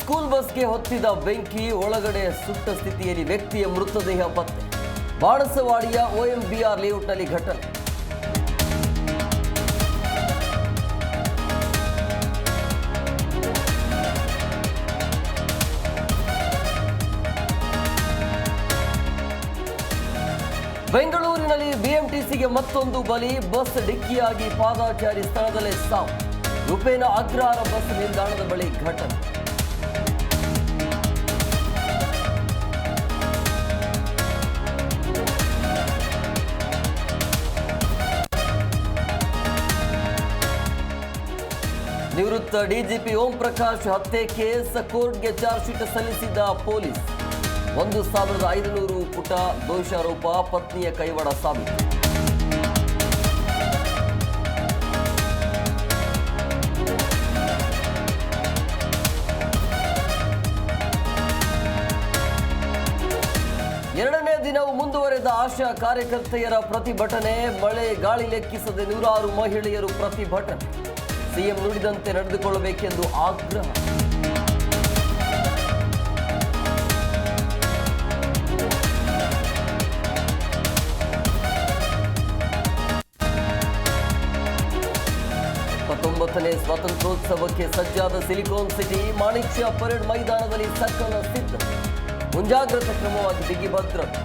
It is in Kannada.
ಸ್ಕೂಲ್ ಬಸ್ಗೆ ಹೊತ್ತಿದ ಬೆಂಕಿ ಒಳಗಡೆ ಸುಟ್ಟ ಸ್ಥಿತಿಯಲ್ಲಿ ವ್ಯಕ್ತಿಯ ಮೃತದೇಹ ಪತ್ತೆ. ಬಾಣಸವಾಡಿಯ ಓಎಂಬಿಆರ್ ಲೇಔಟ್ನಲ್ಲಿ ಘಟನೆ. ಬೆಂಗಳೂರಿನಲ್ಲಿ ಬಿಎಂಟಿಸಿಗೆ ಮತ್ತೊಂದು ಬಲಿ, ಬಸ್ ಡಿಕ್ಕಿಯಾಗಿ ಪಾದಾಚಾರಿ ಸ್ಥಳದಲ್ಲೇ ಸಾವು. ರೂಪೇನ ಅಗ್ರಹಾರ ಬಸ್ ನಿಲ್ದಾಣದ ಬಳಿ ಘಟನೆ. ನಿವೃತ್ತ ಡಿಜಿಪಿ ಓಂ ಪ್ರಕಾಶ್ ಹತ್ಯೆ ಕೇಸ್ ಕೋರ್ಟ್ಗೆ ಚಾರ್ಜ್ ಶೀಟ್ ಸಲ್ಲಿಸಿದ್ದ ಪೊಲೀಸ್. ಒಂದು ಸಾವಿರದ ಐದುನೂರು ಪುಟ ದೋಷಾರೋಪ ಪತ್ನಿಯ ಕೈವಾಡ ಸಾಬೀತು. ಎರಡನೇ ದಿನವೂ ಮುಂದುವರೆದ ಆಶಾ ಕಾರ್ಯಕರ್ತೆಯರ ಪ್ರತಿಭಟನೆ. ಮಳೆ ಗಾಳಿ ಲೆಕ್ಕಿಸದೆ ನೂರಾರು ಮಹಿಳೆಯರು ಪ್ರತಿಭಟನೆ. ಸಿಎಂ ನುಡಿದಂತೆ ನಡೆದುಕೊಳ್ಳಬೇಕೆಂದು ಆಗ್ರಹ. ಇಪ್ಪತ್ತೊಂಬತ್ತನೇ ಸ್ವಾತಂತ್ರ್ಯೋತ್ಸವಕ್ಕೆ ಸಜ್ಜಾದ ಸಿಲಿಕಾನ್ ಸಿಟಿ, ಮಾಣಿಕ್ಯ ಪರೇಡ್ ಮೈದಾನದಲ್ಲಿ ಸಕಲ ಸಿದ್ಧ. ಮುಂಜಾಗ್ರತಾ ಕ್ರಮವಾಗಿ ಬಿಗಿ ಭದ್ರತೆ.